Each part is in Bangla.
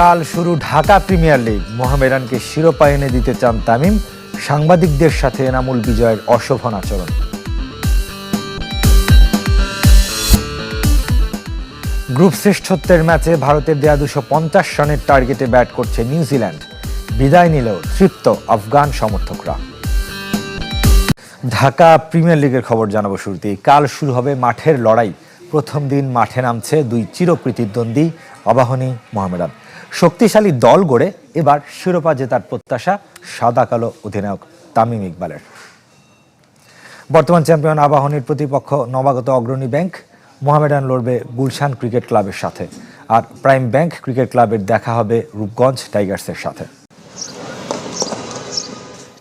কাল শুরু ঢাকা প্রিমিয়ার লিগ। মোহামেডানকে শিরোপা এনে দিতে চান তামিম। সাংবাদিকদের সাথে এনামুল বিজয়ের অশোভন আচরণ। গ্রুপ শ্রেষ্ঠত্বের ম্যাচে ভারতের দেয়া দুশো পঞ্চাশ রানের টার্গেটে ব্যাট করছে নিউজিল্যান্ড। বিদায় নিলেও তৃপ্ত আফগান সমর্থকরা। ঢাকা প্রিমিয়ার লিগের খবর জানাব শুরুতেই। কাল শুরু হবে মাঠের লড়াই। প্রথম দিন মাঠে নামছে দুই চিরপ্রতিদ্বন্দ্বী আবাহনী মোহামেডান। শক্তিশালী দল গড়ে এবার শিরোপা জেতার প্রত্যাশা সাদা কালো অধিনায়ক তামিম ইকবালের। বর্তমান চ্যাম্পিয়ন আবাহনীর প্রতিপক্ষ নবাগত অগ্রণী ব্যাংক, মোহামেডান লড়বে গুলশান ক্রিকেট ক্লাবের সাথে। আর প্রাইম ব্যাংক ক্রিকেট ক্লাবের দেখা হবে রূপগঞ্জ টাইগার্সের সাথে।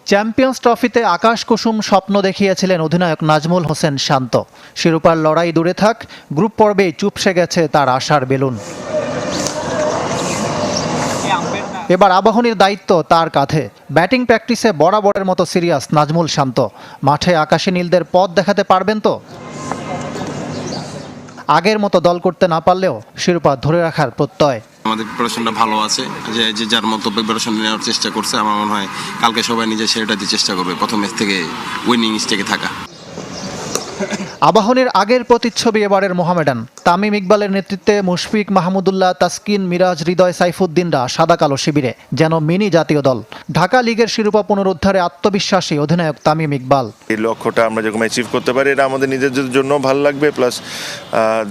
চ্যাম্পিয়ন্স ট্রফিতে আকাশ কুসুম স্বপ্ন দেখিয়েছিলেন অধিনায়ক নাজমুল হোসেন শান্ত। শিরোপার লড়াই দূরে থাক, গ্রুপ পর্বেই চুপসে গেছে তার আশার বেলুন। এবার আবাহনীর দায়িত্ব তার কাঁধে। ব্যাটিং প্র্যাকটিসে বরাবরের মতো সিরিয়াস নাজমুল শান্ত। মাঠে আকাশে নীলদের পথ দেখাতে পারবেন তো? আগের মতো দল করতে না পারলেও শিরোপা ধরে রাখার প্রত্যয়। আমাদের প্রিপারেশনটা ভালো আছে। যে যে যার মতো প্রিপারেশন নেওয়ার চেষ্টা করছে, আমার মনে হয় কালকে সবাই নিজে সেটা দিয়ে চেষ্টা করবে, প্রথম ম্যাচ থেকে উইনিং স্টেকে থাকা। আবাহনীর আগের প্রতিচ্ছবি এবারের মোহামেডান। তামিম ইকবালের নেতৃত্বে মুশফিক মাহমুদুল্লাহ, তাসকিন, মিরাজ, হৃদয় সাইফুদ্দিনরা সাদা কালো শিবিরে, যেন মিনি জাতীয় দল। ঢাকা লিগের শিরোপা পুনরুদ্ধারে আত্মবিশ্বাসী অধিনায়ক তামিম ইকবাল। এই লক্ষ্যটা আমরা যখন অ্যাচিভ করতে পারি, এটা আমাদের নিজেদের জন্য ভালো লাগবে plus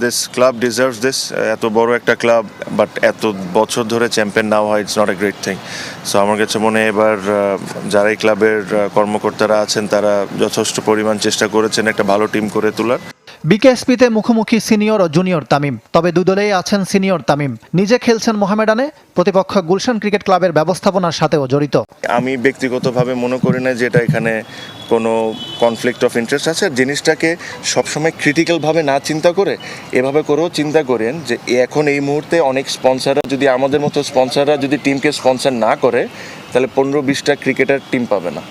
this club deserves this এত বড় একটা ক্লাব বাট এত বছর ধরে চ্যাম্পিয়ন নাও হয় it's not a great thing so আমার কাছে মনে এবার যারা এই ক্লাবের কর্মকর্তারা আছেন, তারা যথেষ্ট পরিমাণ চেষ্টা করেছেন, একটা ভালো টিম করে তোলার বিকেএসপিতে মুখোমুখি সিনিয়র ও জুনিয়র তামিম। তবে দুই দলেই আছেন সিনিয়র তামিম। নিজে খেলছেন মোহামেডানে প্রতিপক্ষ গুলশান ক্রিকেট ক্লাবের ব্যবস্থাপনার সাথেও জড়িত। আমি ব্যক্তিগতভাবে মনে করি না যে এটা এখানে কোনো কনফ্লিক্ট অফ ইন্টারেস্ট আছে। জিনিসটাকে সবসময় ক্রিটিক্যালভাবে না চিন্তা করে এভাবে করেও চিন্তা করেন যে এখন এই মুহূর্তে অনেক স্পন্সাররা যদি আমাদের মতো স্পন্সাররা যদি টিমকে স্পন্সর না করে তাহলে পনেরো বিশটা ক্রিকেটার টিম পাবে না।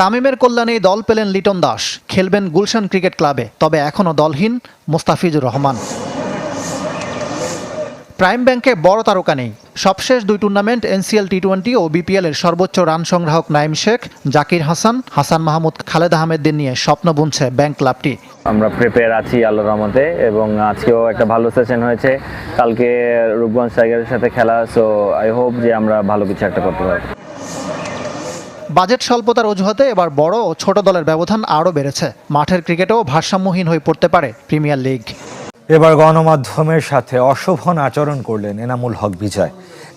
তামিমের কল্যাণে দল পেলেন লিটন দাস, খেলবেন গুলশান ক্রিকেট ক্লাবে, তবে এখনও দলহীন মোস্তাফিজুর রহমান। প্রাইম ব্যাংকে বড় তারকা নেই। সবশেষ দুই টুর্নামেন্ট এনসিএল টি টোয়েন্টি ও বিপিএল এর সর্বোচ্চ রান সংগ্রাহক নাইম শেখ, জাকির হাসান হাসান মাহমুদ, খালেদ আহমেদদের নিয়ে স্বপ্ন বুনছে ব্যাংক ক্লাবটি। আমরা প্রিপেয়ার আছি আল্লাহর রহমতে এবং আজকেও একটা ভালো সেশন হয়েছে। কালকে রূপগঞ্জ টাইগারের সাথে খেলা সো আই হোপ যে আমরা ভালো কিছু একটা করতে পারব। বাজেট স্বল্পতার অজুহাতে এবার বড় ও ছোট দলের ব্যবধান আরও বেড়েছে। মাঠের ক্রিকেটেও ভারসাম্যহীন হয়ে পড়তে পারে প্রিমিয়ার লিগ। এবার গণমাধ্যমের সাথে অশোভন আচরণ করলেন এনামুল হক বিজয়।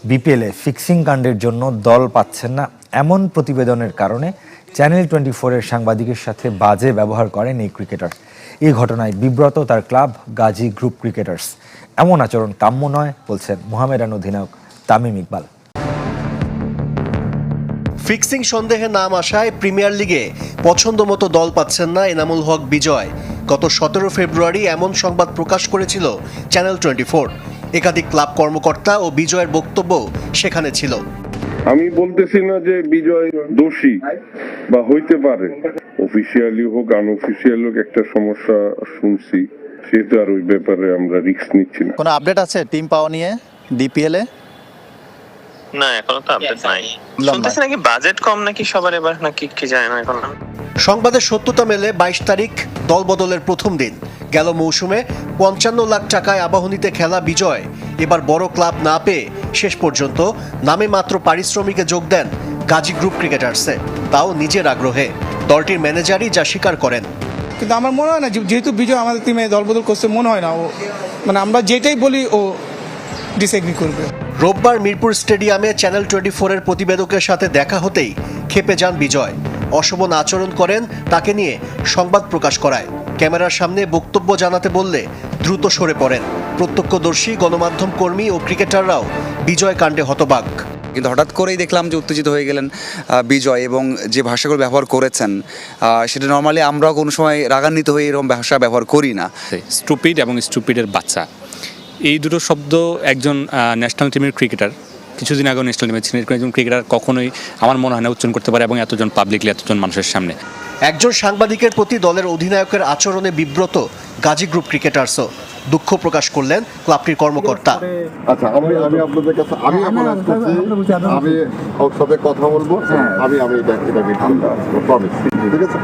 বিপিএলে ফিক্সিং কাণ্ডের জন্য দল পাচ্ছেন না এমন প্রতিবেদনের কারণে চ্যানেল টোয়েন্টি ফোরের সাংবাদিকের সাথে বাজে ব্যবহার করেন এই ক্রিকেটার। এই ঘটনায় বিব্রত তার ক্লাব গাজী গ্রুপ ক্রিকেটার্স। এমন আচরণ কাম্য নয়, বলছেন মোহামেডান অধিনায়ক তামিম ইকবাল। ফিক্সিং সন্দেহে নাম আসায় প্রিমিয়ার লিগে পছন্দ মতো দল পাচ্ছেন না এনামুল হক বিজয়। গত সতেরো ফেব্রুয়ারি এমন সংবাদ প্রকাশ করেছিল চ্যানেল টোয়েন্টি ফোর। একাধিক ক্লাব কর্মকর্তা ও বিজয়ের বক্তব্য সেখানে ছিল। আমি বলতেছি না যে বিজয় দোষী বা হইতে পারে। অফিসিয়ালি হোক আনঅফিসিয়াল হোক একটা সমস্যা শুনছি সেহেতু আর ওই ব্যাপারে আমরা রিস্ক নিচ্ছি না। কোনো আপডেট আছে টিম পাওয়া নিয়ে ডিপিএল এ? না এখনও তো আপডেট নাই। শুনতেছি নাকি বাজেট কম নাকি সবার এবার নাকি কি জানি না এখন সংবাদের সত্যতা মেলে বাইশ তারিখ দলবদলের প্রথম দিন। গেল মৌসুমে পঞ্চান্ন লাখ টাকায় আবাহনীতে খেলা বিজয়। এবার বড় ক্লাব না পেয়ে শেষ পর্যন্ত নামে মাত্র পারিশ্রমিকে যোগ দেন গাজী গ্রুপ ক্রিকেটার্সে তাও নিজের আগ্রহে। দলটির ম্যানেজারই যা স্বীকার করেন। কিন্তু আমার মনে হয় না যেহেতু বিজয় আমাদের টিমে দলবদল করছে মনে হয় না ও মানে আমরা যেটাই বলি ও ডিসএগ্রি করবে। রোববার মিরপুর স্টেডিয়ামে চ্যানেল টোয়েন্টি ফোরের প্রতিবেদকের সাথে দেখা হতেই খেপে যান বিজয়। অশোভন আচরণ করেন তাকে নিয়ে সংবাদ প্রকাশ করায়। ক্যামেরার সামনে বক্তব্য জানাতে বললে দ্রুত সরে পড়েন। প্রত্যক্ষদর্শী গণমাধ্যম কর্মী ও ক্রিকেটাররাও বিজয় কাণ্ডে হতবাক। কিন্তু হঠাৎ করেই দেখলাম যে উত্তেজিত হয়ে গেলেন বিজয় এবং যে ভাষাগুলো ব্যবহার করেছেন সেটা নর্মালি আমরাও কোনো সময় রাগান্বিত হয়ে এরকম ভাষা ব্যবহার করি না। স্টুপিড এবং স্টুপিডের বাচ্চা। এই দুটো শব্দ একজন ন্যাশনাল টিমের ক্রিকেটার কিছুদিন আগেও ন্যাশনাল টিমের ছিলেন একজন ক্রিকেটার কখনোই আমার মনে হয় না উচ্চারণ করতে পারে এবং এতজন পাবলিকলি এতজন মানুষের সামনে। একজন সাংবাদিকের প্রতি দলের অধিনায়কের আচরণে বিব্রত গাজী গ্রুপ ক্রিকেটার্সও দুঃখ প্রকাশ করলেন ক্লাবটির কর্মকর্তা। আচ্ছা আমি আমি আপনাদের কাছে আমি অ্যাপোলাইজ করছি আমি ওর সাথে কথা বলব। আমি আমি এটা এটা প্রমিস ঠিক আছে?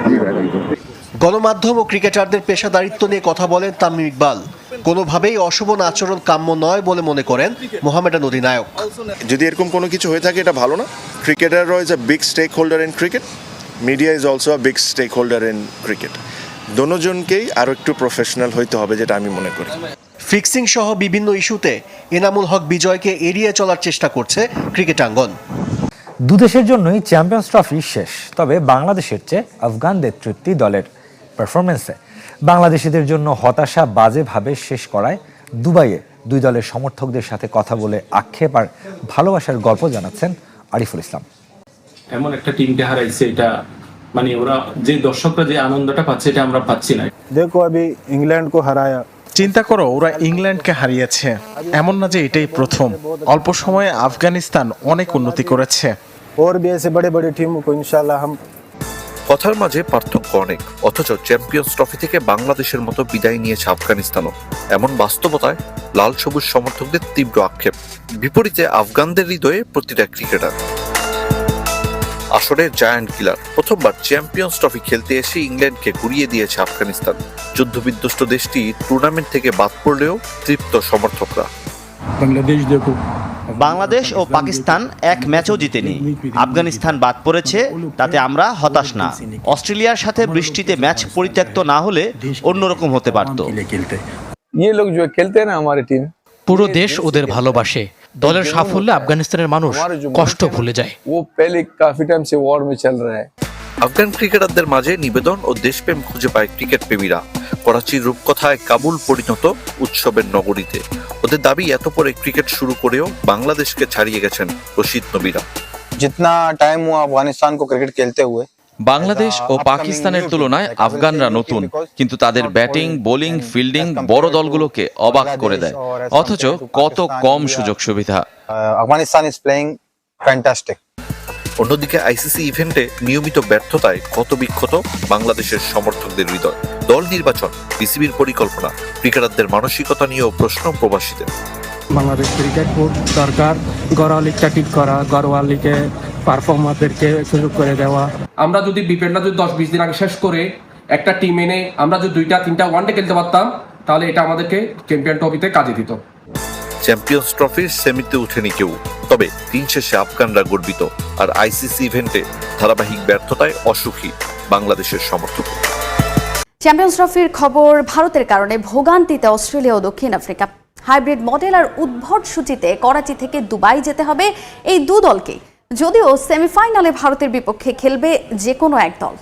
গণমাধ্যম ও ক্রিকেটারদের পেশাদারিত্ব নিয়ে কথা বলেন তামিম ইকবাল। কোনোভাবেই অশোভন আচরণ কাম্য নয় বলে মনে করেন মোহামেডান অধিনায়ক। যদি এরকম কোনো কিছু হয়ে থাকে এটা ভালো না। ক্রিকেটাররা is a big stake holder in cricket media is also a big stake holder in cricket দোনোজনকেই আরও একটু প্রফেশনাল হইতে হবে যেটা আমি মনে করি। ফিক্সিং সহ বিভিন্ন ইস্যুতে এনামুল হক বিজয়কে এড়িয়ে চলার চেষ্টা করছে ক্রিকেটাঙ্গন। দুদেশের জন্যই চ্যাম্পিয়ন্স ট্রফি শেষ তবে বাংলাদেশের চেয়ে আফগানদের তৃপ্তি দলের পারফরমেন্সে বাংলাদেশিদের জন্য হতাশা বাজেভাবে শেষ করায় দুবাইয়ে দুই দলের সমর্থকদের সাথে কথা বলে আক্ষেপ আর ভালোবাসার গল্প জানাচ্ছেন আরিফুল ইসলাম এমন একটা টিমকে হারাইছে এটা মানে ওরা যে দর্শকরা যে আনন্দটা পাচ্ছে এটা আমরা পাচ্ছি না দেখো আমি ইংল্যান্ড কো হারায়া চিন্তা করো ওরা ইংল্যান্ডকে হারিয়েছে এমন না যে এটাই প্রথম অল্প সময়ে আফগানিস্তান অনেক উন্নতি করেছে और भी ऐसे बड़े बड़े टीमों को इंशाल्लाह हम কথার মাঝে পার্থক্য অনেক, অথচ চ্যাম্পিয়ন্স ট্রফি থেকে বাংলাদেশের মতো বিদায় নিয়েছে আফগানিস্তানও। এমন বাস্তবতায় লাল সবুজ সমর্থকদের তীব্র আক্ষেপ। বিপরীতে আফগানদের হৃদয়ে প্রতিটা ক্রিকেটার। আসলে জায়ান্ট কিলার, প্রথমবার চ্যাম্পিয়ন্স ট্রফি খেলতে এসে ইংল্যান্ডকে ঘুরিয়ে দিয়েছে আফগানিস্তান। যুদ্ধবিধ্বস্ত দেশটি টুর্নামেন্ট থেকে বাদ পড়লেও তৃপ্ত সমর্থকরা। বাংলাদেশ দেখো বাংলাদেশ ও পাকিস্তান এক ম্যাচও জিতেনি। আফগানিস্তান বাদ পড়েছে তাতে আমরা হতাশ না। অস্ট্রেলিয়ার সাথে বৃষ্টিতে ম্যাচ পরিত্যক্ত না হলে অন্যরকম হতে পারত। পুরো দেশ ওদের ভালোবাসে। দলের সাফল্যে আফগানিস্তানের মানুষ কষ্ট ভুলে যায়। আফগান ক্রিকেটারদের মাঝে নিবেদন ও দেশপ্রেম খুঁজে পায় ক্রিকেট প্রেমীরা করাচির রূপকথায় কাবুল পরিণত উৎসবের নগরীতে ওদের দাবি এত পরে ক্রিকেট শুরু করেও বাংলাদেশকে ছাড়িয়ে গেছেন রশিদ নবীরা जितना टाइम हुआ अफगानिस्तान को क्रिकेट खेलते हुए বাংলাদেশ ও পাকিস্তানের তুলনায় আফগানরা নতুন কিন্তু তাদের ব্যাটিং বোলিং ফিল্ডিং বড় দলগুলোকে অবাক করে দেয় অথচ কত কম সুযোগ সুবিধা अफगानिस्तान इज प्लेइंग फैंटास्टिक অন্যদিকে আইসিসি ইভেন্টে নিয়মিত ব্যর্থতায় ক্ষত বিক্ষত বাংলাদেশের সমর্থকদের হৃদয়। দল নির্বাচন বিসিবির পরিকল্পনা ক্রিকেটারদের মানসিকতা নিয়েও প্রশ্ন প্রবাসীদের। বাংলাদেশ ক্রিকেট বোর্ড দরকার গড়ওয়াল লিগটা ঠিক করা গড়ওয়াল লিগে পারফর্মারদেরকে সুযোগ করে দেওয়া। আমরা যদি বিপিএলটা যদি দশ বিশ দিন আগে শেষ করে একটা টিম এনে আমরা যদি দুইটা তিনটা ওয়ানডে খেলতে পারতাম তাহলে এটা আমাদেরকে চ্যাম্পিয়ন ট্রফিতে কাজে দিত। চ্যাম্পিয়ন্স ট্রফির সেমিতে উঠেনি কেউ। তবে দিন শেষে আফগানরা গর্বিত আর আইসিসি ইভেন্টে ধারাবাহিক ব্যর্থতায় অসুখী বাংলাদেশের সমর্থক। চ্যাম্পিয়ন্স ট্রফির খবর ভারতের কারণে ভোগান্তিতে অস্ট্রেলিয়া ও দক্ষিণ আফ্রিকা। হাইব্রিড মডেল আর উদ্ভট সূচিতে করাচি থেকে দুবাই যেতে হবে এই দু দলকে যদিও সেমিফাইনালে ভারতের বিপক্ষে খেলবে যে কোনো এক দল।